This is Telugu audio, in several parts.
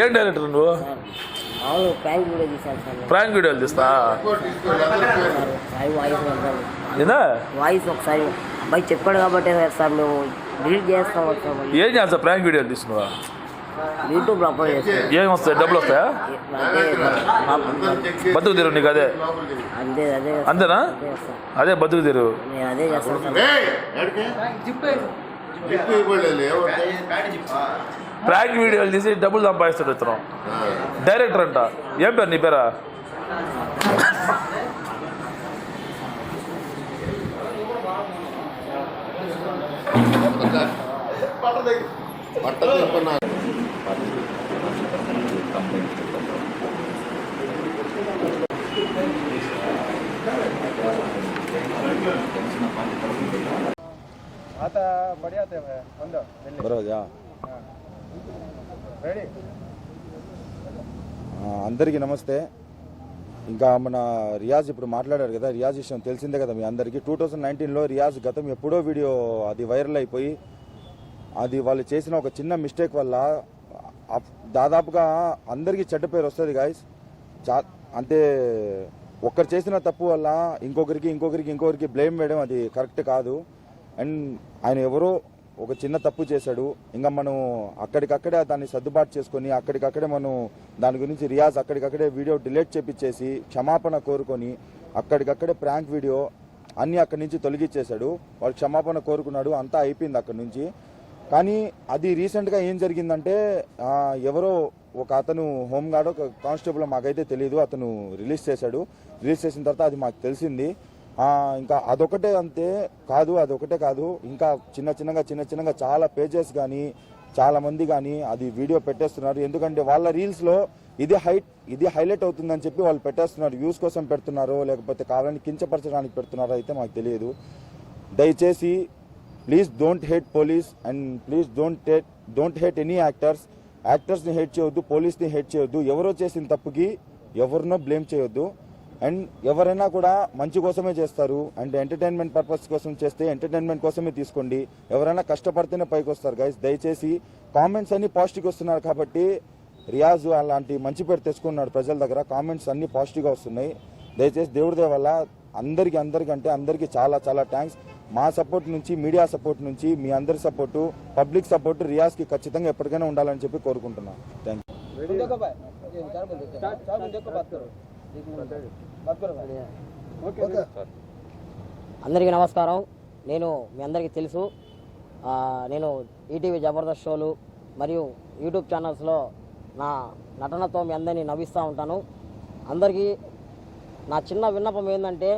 ఏం డైరెక్టర్ నువ్వు? ప్రాంక్ వీడియోలు తీస్తా? వాయిస్ ఒకసారి. అబ్బాయి చెప్పాడు కాబట్టి సార్ మేము డిలీట్ చేస్తాం. ఏం చేస్తా ప్రాంక్ వీడియోలు తీస్తున్నావా? యూట్యూబ్లో అప్లోడ్ చేస్తాం ఏం వస్తాయి? డబ్బులు వస్తాయా? బతుకు తెరువు నీకు అదే. అంతే అదే. అంతేనా? అదే బతుకు నేను అదే చేస్తాను ప్రాంక్ వీడియోలు తీసి డబ్బులు సంపాదిస్తాడు ఇతను. డైరెక్టర్ అంట. ఏం పేరు నీ పేరా? చెప్పన్నా ಆತ ಬಡಿಯಾತೇವೆ ಒಂದು ಎಲ್ಲಿ బరోజా ರೆಡಿ ఆ, అందరికీ నమస్తే ఇంకా మన రియాజ్ ఇప్పుడు మాట్లాడారు కదా రియాజ్ విషయం తెలిసిందే కదా మీ అందరికీ టూ థౌజండ్ నైన్టీన్లో రియాజ్ గతం ఎప్పుడో వీడియో అది వైరల్ అయిపోయి అది వాళ్ళు చేసిన ఒక చిన్న మిస్టేక్ వల్ల అప్- దాదాపుగా అందరికీ చెడ్డ పేరు వస్తుంది గాయస్ చా అంటే ఒక్కరు చేసిన తప్పు వల్ల ఇంకొకరికి ఇంకొకరికి ఇంకొకరికి బ్లేమ్ వేయడం అది కరెక్ట్ కాదు అండ్ ఆయన ఎవరో ఒక చిన్న తప్పు చేశాడు. ఇంకా మనం అక్కడికక్కడే దాన్ని సర్దుబాటు చేసుకొని అక్కడికక్కడే మనం దాని గురించి రియాజ్ అక్కడికక్కడే వీడియో డిలీట్ చేపించేసి క్షమాపణ కోరుకొని అక్కడికక్కడే ప్రాంక్ వీడియో అన్ని అక్కడి నుంచి తొలగించేశాడు వాడు క్షమాపణ కోరుకున్నాడు. అంతా అయిపోయింది అక్కడి నుంచి. కానీ అది రీసెంట్గా ఏం జరిగిందంటే ఎవరో ఒక అతను హోంగార్డ్ ఒక కానిస్టేబుల్ మాకైతే తెలియదు అతను రిలీజ్ చేశాడు. రిలీజ్ చేసిన తర్వాత అది మాకు తెలిసింది. ఇంకా అదొకటే అంతే కాదు అదొకటే కాదు. ఇంకా చిన్న చిన్నగా చిన్న చిన్నగా చాలా పేజెస్ కానీ చాలా మంది కానీ అది వీడియో పెట్టేస్తున్నారు. ఎందుకంటే వాళ్ళ రీల్స్లో ఇది హైట్ ఇది హైలైట్ అవుతుందని చెప్పి వాళ్ళు పెట్టేస్తున్నారు. వ్యూస్ కోసం పెడుతున్నారో లేకపోతే కావాలని కించపరచడానికి పెడుతున్నారో అయితే మాకు తెలియదు. దయచేసి please don't hate police and please don't hate don't hate any actors యాక్టర్స్ని hate చేయొద్దు పోలీస్ని హేట్ చేయొద్దు. ఎవరో చేసిన తప్పుకి ఎవరినో బ్లేమ్ చేయొద్దు. అండ్ ఎవరైనా కూడా మంచి కోసమే చేస్తారు. అండ్ ఎంటర్టైన్మెంట్ పర్పస్ కోసం చేస్తే ఎంటర్టైన్మెంట్ కోసమే తీసుకోండి. ఎవరైనా కష్టపడితేనే పైకి వస్తారు గైస్ దయచేసి కామెంట్స్ అన్ని పాజిటివ్ వస్తున్నారు కాబట్టి రియాజ్ అలాంటి మంచి పేరు తెచ్చుకున్నాడు ప్రజల దగ్గర. కామెంట్స్ అన్ని పాజిటివ్గా వస్తున్నాయి. దయచేసి దేవుడి వల్ల అందరికి అందరికంటే అందరికీ చాలా చాలా థ్యాంక్స్ మా సపోర్ట్ నుంచి మీడియా సపోర్ట్ నుంచి మీ అందరి సపోర్టు పబ్లిక్ సపోర్ట్ రియాజ్కి ఖచ్చితంగా ఎప్పటికైనా ఉండాలని చెప్పి కోరుకుంటున్నాను. థ్యాంక్ యూ అందరికీ నమస్కారం. నేను మీ అందరికీ తెలుసు. నేను ఈటీవీ జబర్దస్త్ షోలు మరియు యూట్యూబ్ ఛానల్స్లో నా నటనతో మీ అందరినీ నవ్విస్తూ ఉంటాను. అందరికీ నా చిన్న విన్నపం ఏంటంటే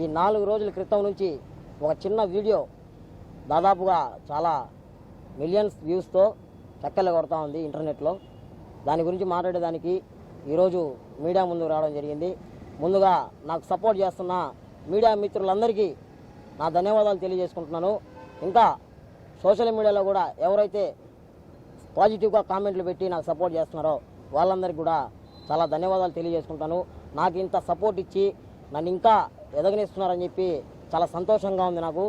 ఈ నాలుగు రోజుల క్రితం నుంచి ఒక చిన్న వీడియో దాదాపుగా చాలా మిలియన్స్ వ్యూస్తో చక్కర్లు కొడతా ఉంది ఇంటర్నెట్లో. దాని గురించి మాట్లాడేదానికి ఈరోజు మీడియా ముందుకు రావడం జరిగింది. ముందుగా నాకు సపోర్ట్ చేస్తున్న మీడియా మిత్రులందరికీ నా ధన్యవాదాలు తెలియజేసుకుంటున్నాను. ఇంకా సోషల్ మీడియాలో కూడా ఎవరైతే పాజిటివ్గా కామెంట్లు పెట్టి నాకు సపోర్ట్ చేస్తున్నారో వాళ్ళందరికీ కూడా చాలా ధన్యవాదాలు తెలియజేసుకుంటాను. నాకు ఇంత సపోర్ట్ ఇచ్చి నన్ను ఇంకా ఎదగనిస్తున్నారని చెప్పి చాలా సంతోషంగా ఉంది నాకు.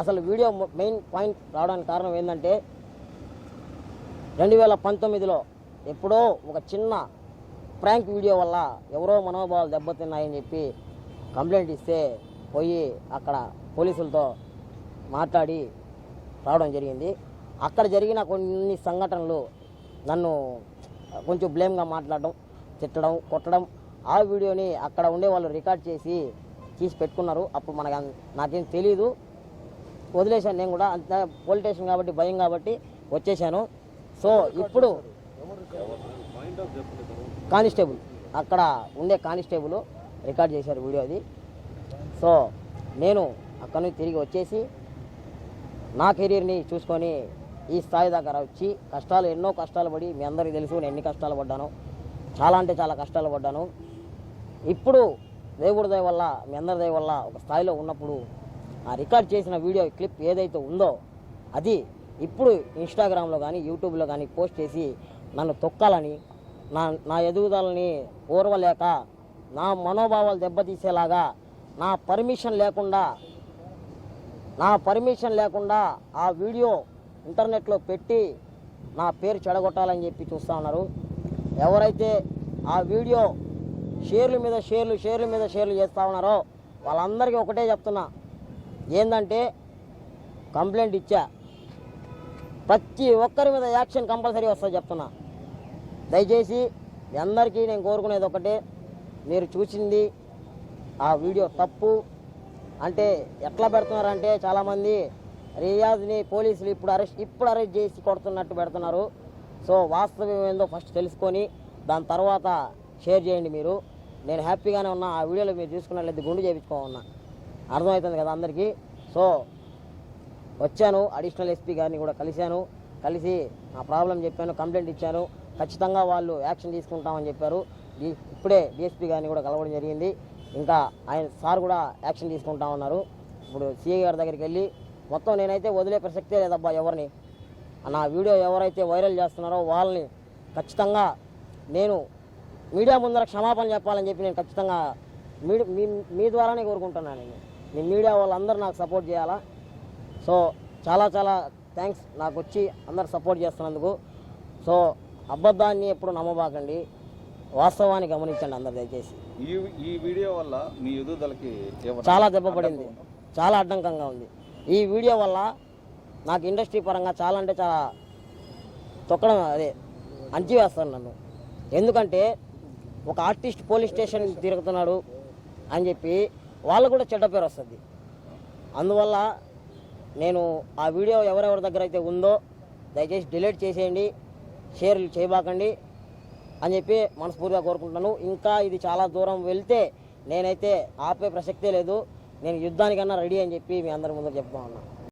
అసలు వీడియో మెయిన్ పాయింట్ రావడానికి కారణం ఏంటంటే రెండు వేల పంతొమ్మిదిలో ఎప్పుడో ఒక చిన్న ప్రాంక్ వీడియో వల్ల ఎవరో మనోభావాలు దెబ్బతిన్నాయని చెప్పి కంప్లైంట్ ఇస్తే పోయి అక్కడ పోలీసులతో మాట్లాడి రావడం జరిగింది. అక్కడ జరిగిన కొన్ని సంఘటనలు నన్ను కొంచెం బ్లేమ్గా మాట్లాడడం తిట్టడం కొట్టడం ఆ వీడియోని అక్కడ ఉండే వాళ్ళు రికార్డ్ చేసి తీసి పెట్టుకున్నారు. అప్పుడు మనకు నాకేం తెలీదు. వదిలేశాను నేను కూడా. అంత పోలీస్ స్టేషన్ కాబట్టి భయం కాబట్టి వచ్చేసాను సో ఇప్పుడు కానిస్టేబుల్. అక్కడ ఉండే కానిస్టేబుల్ రికార్డ్ చేశారు వీడియో అది. సో నేను అక్కడ నుంచి తిరిగి వచ్చేసి నా కెరీర్ని చూసుకొని ఈ స్థాయి దగ్గర వచ్చి కష్టాలు ఎన్నో కష్టాలు పడి మీ అందరికీ తెలుసు నేను ఎన్ని కష్టాలు పడ్డాను. చాలా అంటే చాలా కష్టాలు పడ్డాను. ఇప్పుడు దేవుడి దయ వల్ల మీ అందరి దయ వల్ల ఒక స్థాయిలో ఉన్నప్పుడు ఆ రికార్డ్ చేసిన వీడియో క్లిప్ ఏదైతే ఉందో అది ఇప్పుడు ఇన్స్టాగ్రామ్లో కానీ యూట్యూబ్లో కానీ పోస్ట్ చేసి నన్ను తొక్కాలని నా నా ఎదుగుదలని ఓర్వలేక నా మనోభావాలు దెబ్బతీసేలాగా నా పర్మిషన్ లేకుండా నా పర్మిషన్ లేకుండా ఆ వీడియో ఇంటర్నెట్లో పెట్టి నా పేరు చెడగొట్టాలని చెప్పి చూస్తూ ఉన్నారు. ఎవరైతే ఆ వీడియో షేర్ల మీద షేర్లు షేర్ల మీద షేర్లు చేస్తూ ఉన్నారో వాళ్ళందరికీ ఒకటే చెప్తున్నా. ఏంటంటే కంప్లైంట్ ఇచ్చా. ప్రతి ఒక్కరి మీద యాక్షన్ కంపల్సరీ వస్తుంది చెప్తున్నా. దయచేసి మీ అందరికీ నేను కోరుకునేది ఒకటే మీరు చూసింది ఆ వీడియో తప్పు. అంటే ఎట్లా పెడుతున్నారంటే చాలామంది రియాజ్ని పోలీసులు ఇప్పుడు అరెస్ట్ ఇప్పుడు అరెస్ట్ చేసి కొడుతున్నట్టు పెడుతున్నారు. సో వాస్తవం ఏందో ఫస్ట్ తెలుసుకొని దాని తర్వాత షేర్ చేయండి మీరు. నేను హ్యాపీగానే ఉన్నా ఆ వీడియోలో మీరు చూసుకున్నట్లయితే గుండు చేయించుకోమన్నా అర్థమవుతుంది కదా అందరికీ? సో వచ్చాను అడిషనల్ ఎస్పీ గారిని కూడా కలిశాను. కలిసి నా ప్రాబ్లం చెప్పాను కంప్లైంట్ ఇచ్చాను. ఖచ్చితంగా వాళ్ళు యాక్షన్ తీసుకుంటామని చెప్పారు. ఇప్పుడే డిఎస్పీ గారిని కూడా కలవడం జరిగింది. ఇంకా ఆయన సార్ కూడా యాక్షన్ తీసుకుంటా ఉన్నారు. ఇప్పుడు సిఐ గారి దగ్గరికి వెళ్ళి మొత్తం నేనైతే వదిలే ప్రసక్తే లేదబ్బా ఎవరిని. నా వీడియో ఎవరైతే వైరల్ చేస్తున్నారో వాళ్ళని ఖచ్చితంగా నేను మీడియా ముందర క్షమాపణ చెప్పాలని చెప్పి నేను ఖచ్చితంగా మీ మీ మీ ద్వారానే కోరుకుంటున్నాను నేను. మీ మీడియా వాళ్ళందరూ నాకు సపోర్ట్ చేయాలా? సో చాలా చాలా థ్యాంక్స్. నాకు వచ్చి అందరు సపోర్ట్ చేస్తున్నందుకు. సో అబద్ధాన్ని ఎప్పుడు నమ్మబాకండి. వాస్తవాన్ని గమనించండి అందరు దయచేసి. ఈ ఈ వీడియో వల్ల మీ ఎదుగుదలకి చాలా దెబ్బ పడింది చాలా అడ్డంకంగా ఉంది. ఈ వీడియో వల్ల నాకు ఇండస్ట్రీ పరంగా చాలా అంటే చాలా తొక్కడం అదే అంచివేస్తాను నన్ను. ఎందుకంటే ఒక ఆర్టిస్ట్ పోలీస్ స్టేషన్ తిరుగుతున్నాడు అని చెప్పి వాళ్ళకు కూడా చెడ్డ పేరు వస్తుంది. అందువల్ల నేను ఆ వీడియో ఎవరెవరి దగ్గర అయితే ఉందో దయచేసి డిలీట్ చేసేయండి. షేర్లు చేయబాకండి అని చెప్పి మనస్ఫూర్తిగా కోరుకుంటున్నాను. ఇంకా ఇది చాలా దూరం వెళ్తే నేనైతే ఆపే ప్రసక్తే లేదు. నేను యుద్ధానికన్నా రెడీ అని చెప్పి మీ అందరి ముందు చెప్తా ఉన్నాను